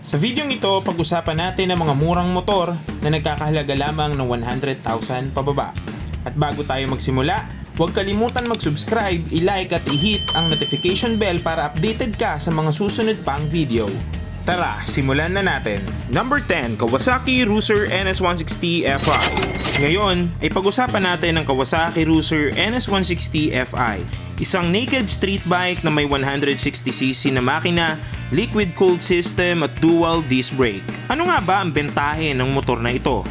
Sa video ito, pag-usapan natin ang mga murang motor na nagkakahalaga lamang ng 100,000 pababa. At bago tayo magsimula, huwag kalimutan mag-subscribe, i-like at i-hit ang notification bell para updated ka sa mga susunod pang video. Tara, simulan na natin. Number 10, Kawasaki Ruiser NS160 Fi. Ngayon ay pag-usapan natin ang Kawasaki Ruiser NS160 Fi. Isang naked street bike na may 160cc na makina, liquid cooled system at dual disc brake. Ano nga ba ang bentahe ng motor na ito?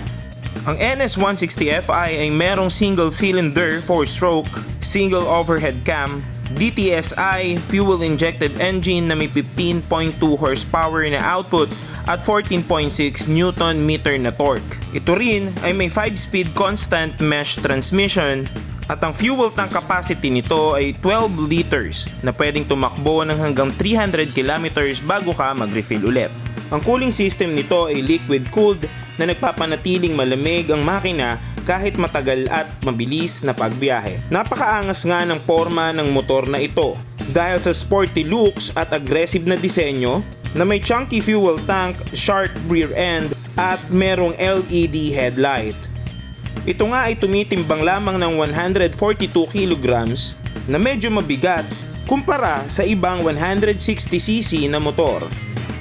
Ang NS160 Fi ay merong single cylinder 4-stroke, single overhead cam, DTSI fuel-injected engine na may 15.2 horsepower na output at 14.6 Newton meter na torque. Ito rin ay may 5-speed constant mesh transmission at ang fuel tank capacity nito ay 12 liters na pwedeng tumakbo ng hanggang 300 kilometers bago ka mag-refill ulit. Ang cooling system nito ay liquid cooled na nagpapanatiling malamig ang makina kahit matagal at mabilis na pagbiyahe. Napakaangas nga ng forma ng motor na ito dahil sa sporty looks at aggressive na disenyo na may chunky fuel tank, sharp rear end at merong LED headlight. Ito nga ay tumitimbang lamang ng 142 kilograms na medyo mabigat kumpara sa ibang 160cc na motor.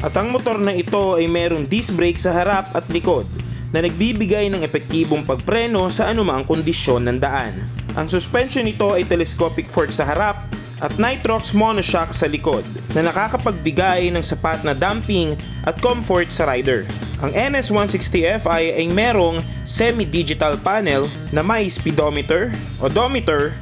At ang motor na ito ay merong disc brake sa harap at likod na nagbibigay ng epektibong pagpreno sa anumang kondisyon ng daan. Ang suspension nito ay telescopic fork sa harap at nitrox monoshock sa likod na nakakapagbigay ng sapat na damping at comfort sa rider. Ang NS160 Fi ay merong semi-digital panel na may speedometer, odometer,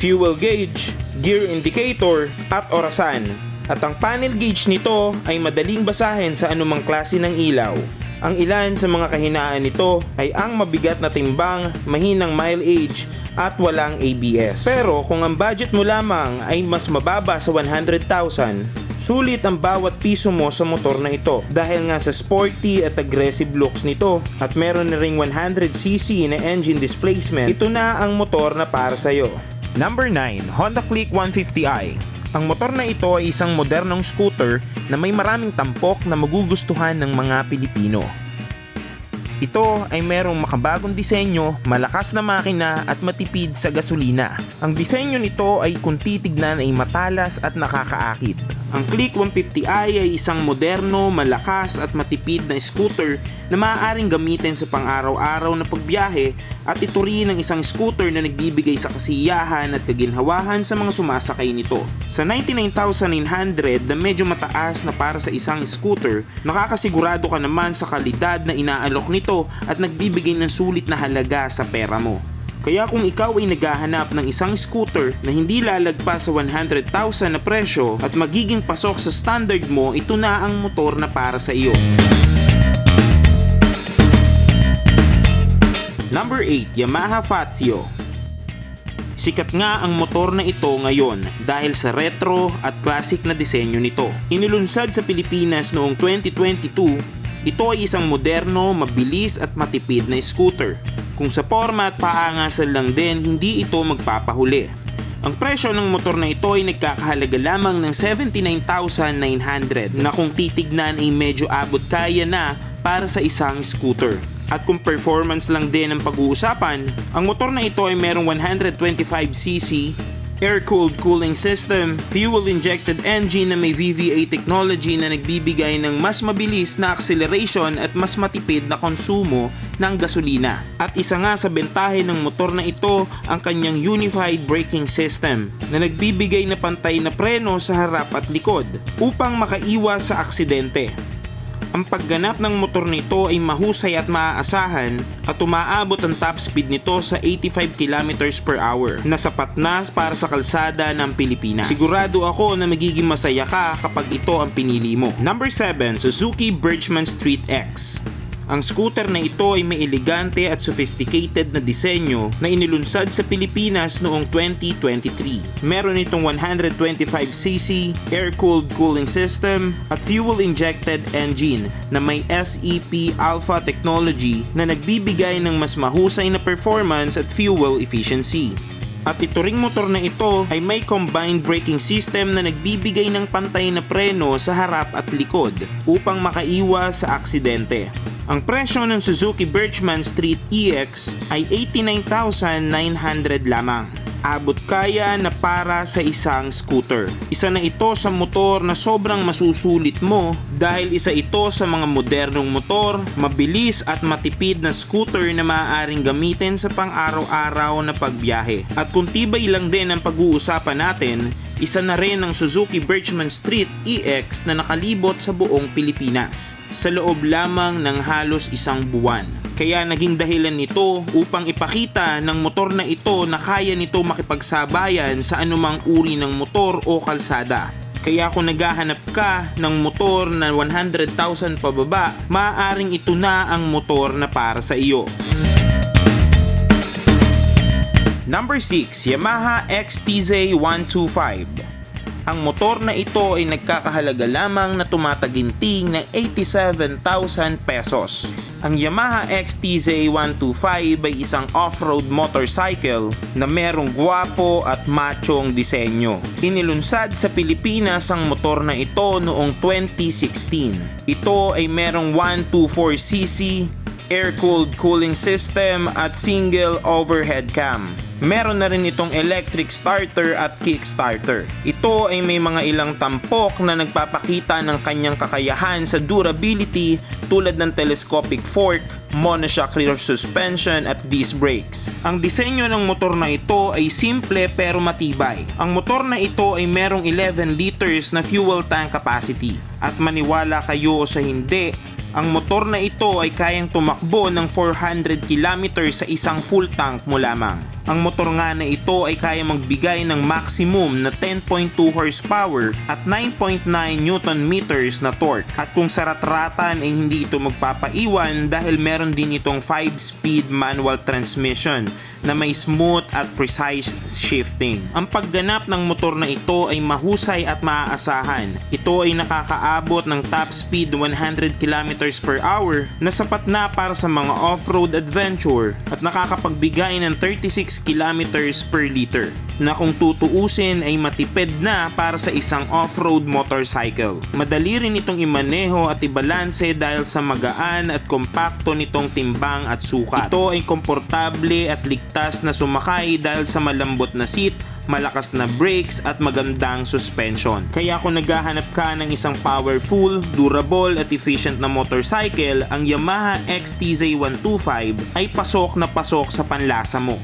fuel gauge, gear indicator at orasan. At ang panel gauge nito ay madaling basahin sa anumang klase ng ilaw. Ang ilan sa mga kahinaan nito ay ang mabigat na timbang, mahinang mileage at walang ABS. Pero kung ang budget mo lamang ay mas mababa sa 100,000, sulit ang bawat piso mo sa motor na ito dahil nga sa sporty at aggressive looks nito at meron na ring 100cc na engine displacement, ito na ang motor na para sa'yo. Number 9, Honda Click 150i. Ang motor na ito ay isang modernong scooter na may maraming tampok na magugustuhan ng mga Pilipino. Ito ay merong makabagong disenyo, malakas na makina at matipid sa gasolina. Ang disenyo nito ay kung titignan ay matalas at nakakaakit. Ang Click 150i ay isang moderno, malakas at matipid na scooter na maaaring gamitin sa pang-araw-araw na pagbiyahe at ito rin ang isang scooter na nagbibigay sa kasiyahan at kaginhawahan sa mga sumasakay nito. Sa 99,900 na medyo mataas na para sa isang scooter, nakakasigurado ka naman sa kalidad na inaalok nito at nagbibigay ng sulit na halaga sa pera mo. Kaya kung ikaw ay naghahanap ng isang scooter na hindi lalagpas sa 100,000 na presyo at magiging pasok sa standard mo, ito na ang motor na para sa iyo. Number 8, Yamaha Fazio. Sikat nga ang motor na ito ngayon dahil sa retro at classic na disenyo nito. Inilunsad sa Pilipinas noong 2022, ito ay isang moderno, mabilis at matipid na scooter. Kung sa format paangasan lang din, hindi ito magpapahuli. Ang presyo ng motor na ito ay nagkakahalaga lamang ng 79,900 na kung titignan ay medyo abot kaya na para sa isang scooter. At kung performance lang din ang pag-uusapan, ang motor na ito ay merong 125cc, air-cooled cooling system, fuel-injected engine na may VVA technology na nagbibigay ng mas mabilis na acceleration at mas matipid na konsumo ng gasolina. At isa nga sa bentahe ng motor na ito ang kanyang unified braking system na nagbibigay na pantay na preno sa harap at likod upang makaiwas sa aksidente. Ang pagganap ng motor nito ay mahusay at maaasahan at umaabot ang top speed nito sa 85 km per hour na sapat na para sa kalsada ng Pilipinas. Sigurado ako na magiging masaya ka kapag ito ang pinili mo. Number 7, Suzuki Bridgman Street X. Ang scooter na ito ay may elegante at sophisticated na disenyo na inilunsad sa Pilipinas noong 2023. Meron itong 125cc, air-cooled cooling system at fuel-injected engine na may SEP Alpha technology na nagbibigay ng mas mahusay na performance at fuel efficiency. At ito ring motor na ito ay may combined braking system na nagbibigay ng pantay na preno sa harap at likod upang makaiwas sa aksidente. Ang presyo ng Suzuki Birchman Street EX ay 89,900 lamang abot kaya na para sa isang scooter. Isa na ito sa motor na sobrang masusulit mo dahil isa ito sa mga modernong motor, mabilis at matipid na scooter na maaaring gamitin sa pang-araw-araw na pagbiyahe. At kung tibay lang din ang pag-uusapan natin, isa na rin ang Suzuki Birchman Street EX na nakalibot sa buong Pilipinas sa loob lamang ng halos isang buwan. Kaya naging dahilan nito upang ipakita ng motor na ito na kaya nito makipagsabayan sa anumang uri ng motor o kalsada. Kaya kung naghahanap ka ng motor na 100,000 pababa, maaaring ito na ang motor na para sa iyo. Number 6, Yamaha XTZ 125. Ang motor na ito ay nagkakahalaga lamang na tumataginting ng 87,000 pesos. Ang Yamaha XTZ 125 ay isang off-road motorcycle na merong gwapo at machong disenyo. Inilunsad sa Pilipinas ang motor na ito noong 2016. Ito ay merong 124cc, air-cooled cooling system at single overhead cam. Meron na rin itong electric starter at kickstarter. Ito ay may mga ilang tampok na nagpapakita ng kanyang kakayahan sa durability tulad ng telescopic fork, monoshock rear suspension at disc brakes. Ang disenyo ng motor na ito ay simple pero matibay. Ang motor na ito ay merong 11 liters na fuel tank capacity. At maniwala kayo o sa hindi, ang motor na ito ay kayang tumakbo ng 400 km sa isang full tank mo lamang. Ang motor nga na ito ay kaya magbigay ng maximum na 10.2 horsepower at 9.9 newton meters na torque. At kung sa ratratan ay hindi ito magpapaiwan dahil meron din itong 5-speed manual transmission na may smooth at precise shifting. Ang pagganap ng motor na ito ay mahusay at maaasahan. Ito ay nakakaabot ng top speed 100 km per hour na sapat na para sa mga off-road adventure at nakakapagbigay ng 36 kilometers per liter na kung tutuusin ay matipid na para sa isang off-road motorcycle. Madali rin itong imaneho at ibalanse dahil sa magaan at kompakto nitong timbang at sukat. Ito ay komportable at ligtas na sumakay dahil sa malambot na seat malakas na brakes at magandang suspension. Kaya kung naghahanap ka ng isang powerful, durable at efficient na motorcycle, ang Yamaha XTZ 125 ay pasok na pasok sa panlasa mo.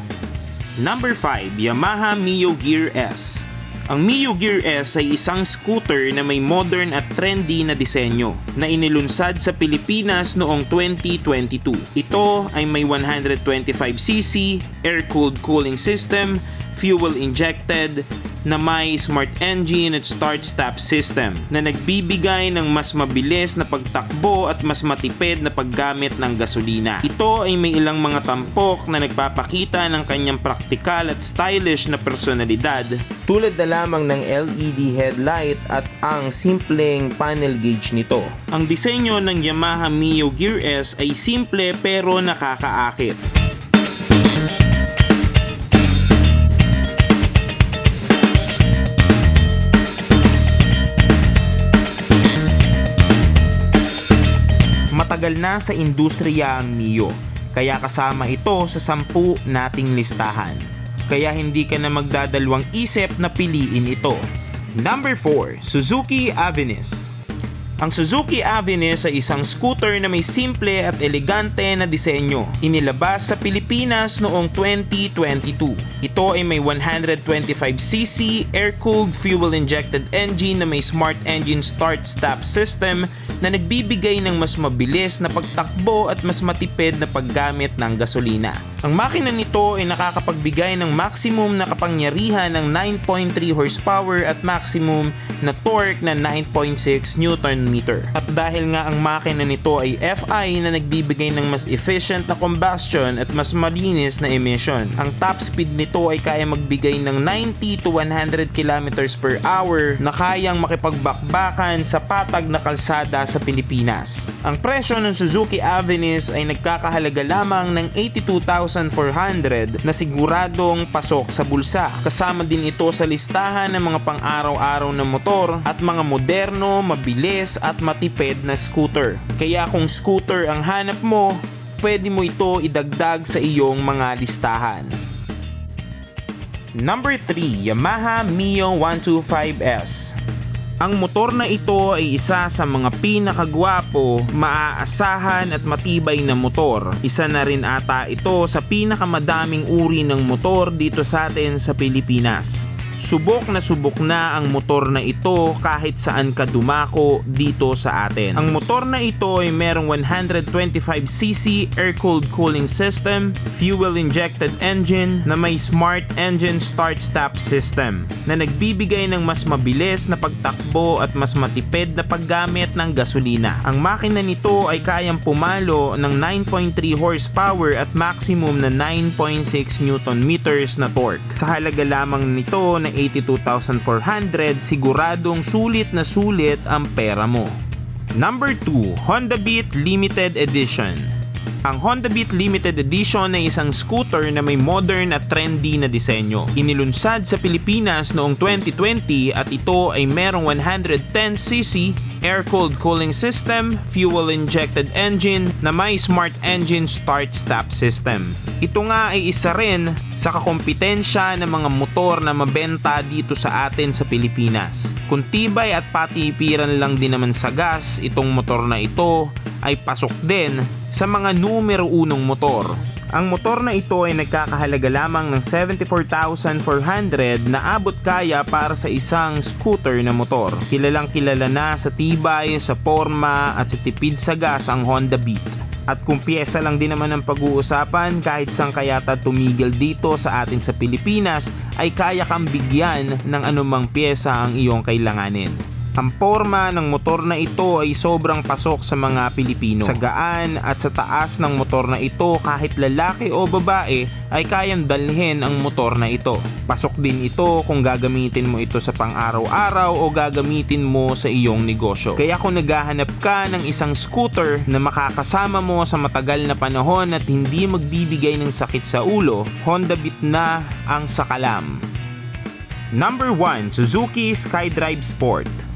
Number 5, Yamaha Mio Gear S. Ang Mio Gear S ay isang scooter na may modern at trendy na disenyo na inilunsad sa Pilipinas noong 2022. Ito ay may 125cc, air-cooled cooling system, fuel injected, na may smart engine at start-stop system na nagbibigay ng mas mabilis na pagtakbo at mas matipid na paggamit ng gasolina. Ito ay may ilang mga tampok na nagpapakita ng kanyang praktikal at stylish na personalidad tulad na lamang ng LED headlight at ang simpleng panel gauge nito. Ang disenyo ng Yamaha Mio Gear S ay simple pero nakakaakit. Matagal na sa industriya ang Mio, kaya kasama ito sa sampu nating listahan. Kaya hindi ka na magdadalawang isip na piliin ito. Number 4, Suzuki Avinis. Ang Suzuki Avinis ay isang scooter na may simple at elegante na disenyo. Inilabas sa Pilipinas noong 2022. Ito ay may 125cc air-cooled fuel-injected engine na may smart engine start-stop system na nagbibigay ng mas mabilis na pagtakbo at mas matipid na paggamit ng gasolina. Ang makina nito ay nakakapagbigay ng maximum na kapangyarihan ng 9.3 horsepower at maximum na torque na 9.6 Newton meter. At dahil nga ang makina nito ay FI na nagbibigay ng mas efficient na combustion at mas malinis na emission. Ang top speed nito ay kaya magbigay ng 90 to 100 km per hour na kayang makipagbakbakan sa patag na kalsada sa Pilipinas. Ang presyo ng Suzuki Avinis ay nagkakahalaga lamang ng 82,400 na siguradong pasok sa bulsa. Kasama din ito sa listahan ng mga pang-araw-araw na motor at mga moderno, mabilis at matipid na scooter. Kaya kung scooter ang hanap mo, pwede mo ito idagdag sa iyong mga listahan. Number 3, Yamaha Mio 125S. Ang motor na ito ay isa sa mga pinakagwapo, maaasahan at matibay na motor. Isa na rin ata ito sa pinakamadaming uri ng motor dito sa atin sa Pilipinas. Subok na subok na ang motor na ito kahit saan ka dumako dito sa atin. Ang motor na ito ay merong 125cc air-cooled cooling system, fuel-injected engine na may smart engine start-stop system na nagbibigay ng mas mabilis na pagtakbo at mas matipid na paggamit ng gasolina. Ang makina nito ay kayang pumalo ng 9.3 horsepower at maximum na 9.6 newton meters na torque. Sa halaga lamang nito na 82,400, siguradong sulit na sulit ang pera mo. Number 2, Honda Beat Limited Edition. Ang Honda Beat Limited Edition ay isang scooter na may modern at trendy na disenyo. Inilunsad sa Pilipinas noong 2020 at ito ay merong 110cc air-cooled cooling system, fuel-injected engine na may smart engine start-stop system. Ito nga ay isa rin sa kakompetensya ng mga motor na mabenta dito sa atin sa Pilipinas. Kung tibay at patipiran lang din naman sa gas, itong motor na ito ay pasok din sa mga numero unong motor. Ang motor na ito ay nagkakahalaga lamang ng 74,400 na abot kaya para sa isang scooter na motor. Kilalang kilala na sa tibay, sa forma at sa tipid sa gas ang Honda Beat. At kung pyesa lang din naman ang pag-uusapan, kahit saan kayata tumigil dito sa atin sa Pilipinas, ay kaya kang bigyan ng anumang pyesa ang iyong kailanganin. Ang forma ng motor na ito ay sobrang pasok sa mga Pilipino. Sa gaan at sa taas ng motor na ito kahit lalaki o babae ay kayang dalhin ang motor na ito. Pasok din ito kung gagamitin mo ito sa pang-araw-araw o gagamitin mo sa iyong negosyo. Kaya kung naghahanap ka ng isang scooter na makakasama mo sa matagal na panahon at hindi magbibigay ng sakit sa ulo, Honda Beat na ang sakalam. Number 1, Suzuki SkyDrive Sport.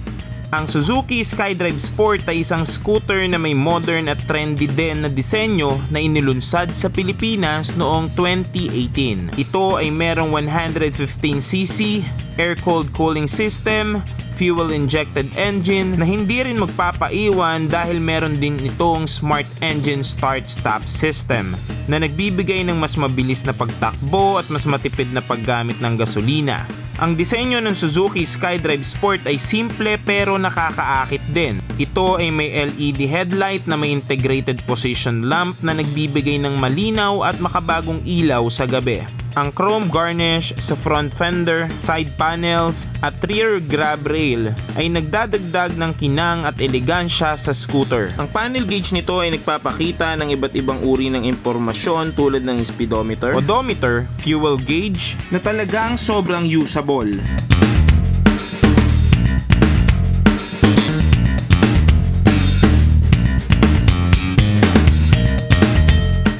Ang Suzuki SkyDrive Sport ay isang scooter na may modern at trendy din na disenyo na inilunsad sa Pilipinas noong 2018. Ito ay merong 115cc air-cooled cooling system, fuel-injected engine na hindi rin magpapaiwan dahil meron din itong smart engine start-stop system na nagbibigay ng mas mabilis na pagtakbo at mas matipid na paggamit ng gasolina. Ang disenyo ng Suzuki SkyDrive Sport ay simple pero nakakaakit din. Ito ay may LED headlight na may integrated position lamp na nagbibigay ng malinaw at makabagong ilaw sa gabi. Ang chrome garnish sa front fender, side panels at rear grab rail ay nagdadagdag ng kinang at elegansya sa scooter. Ang panel gauge nito ay nagpapakita ng iba't ibang uri ng impormasyon tulad ng speedometer, odometer, fuel gauge na talagang sobrang usable.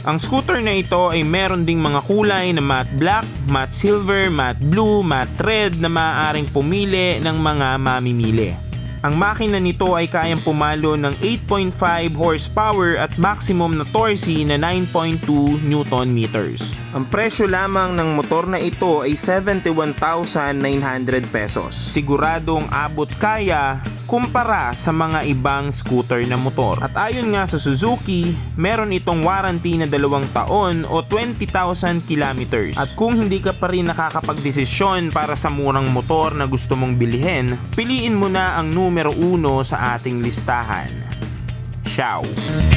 Ang scooter na ito ay meron ding mga kulay na matte black, matte silver, matte blue, matte red na maaaring pumili ng mga mamimili. Ang makina nito ay kayang pumalo ng 8.5 horsepower at maximum na torque na 9.2 newton meters. Ang presyo lamang ng motor na ito ay 71,900 pesos. Siguradong abot kaya kumpara sa mga ibang scooter na motor. At ayon nga sa Suzuki, meron itong warranty na dalawang taon o 20,000 kilometers. At kung hindi ka pa rin nakakapagdesisyon para sa murang motor na gusto mong bilhin, piliin mo na ang numero uno sa ating listahan. Ciao!